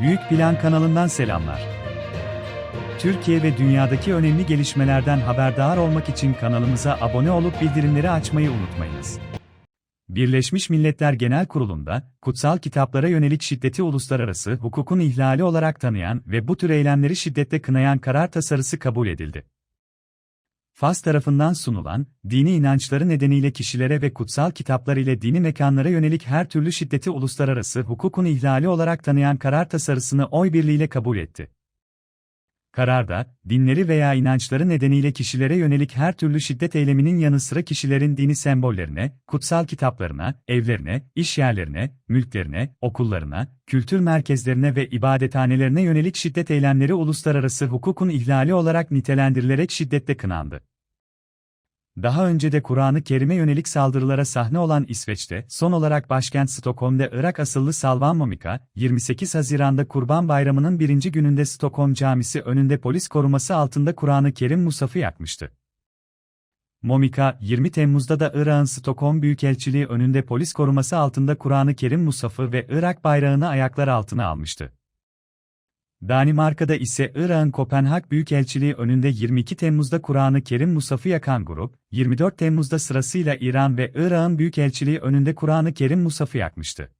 Büyük Plan kanalından selamlar. Türkiye ve dünyadaki önemli gelişmelerden haberdar olmak için kanalımıza abone olup bildirimleri açmayı unutmayınız. Birleşmiş Milletler Genel Kurulu'nda, kutsal kitaplara yönelik şiddeti uluslararası hukukun ihlali olarak tanıyan ve bu tür eylemleri şiddetle kınayan karar tasarısı kabul edildi. Fas tarafından sunulan, dini inançları nedeniyle kişilere ve kutsal kitaplar ile dini mekanlara yönelik her türlü şiddeti uluslararası hukukun ihlali olarak tanıyan karar tasarısını oy birliğiyle kabul etti. Kararda, dinleri veya inançları nedeniyle kişilere yönelik her türlü şiddet eyleminin yanı sıra kişilerin dini sembollerine, kutsal kitaplarına, evlerine, iş yerlerine, mülklerine, okullarına, kültür merkezlerine ve ibadethanelerine yönelik şiddet eylemleri uluslararası hukukun ihlali olarak nitelendirilerek şiddetle kınandı. Daha önce de Kur'an-ı Kerim'e yönelik saldırılara sahne olan İsveç'te, son olarak başkent Stockholm'da Irak asıllı Salvan Momika, 28 Haziran'da Kurban Bayramı'nın birinci gününde Stockholm Camisi önünde polis koruması altında Kur'an-ı Kerim Musaf'ı yakmıştı. Momika, 20 Temmuz'da da Irak'ın Stockholm Büyükelçiliği önünde polis koruması altında Kur'an-ı Kerim Musaf'ı ve Irak bayrağını ayaklar altına almıştı. Danimarka'da ise Irak'ın Kopenhag Büyükelçiliği önünde 22 Temmuz'da Kur'an-ı Kerim Musaf'ı yakan grup, 24 Temmuz'da sırasıyla İran ve Irak'ın Büyükelçiliği önünde Kur'an-ı Kerim Musaf'ı yakmıştı.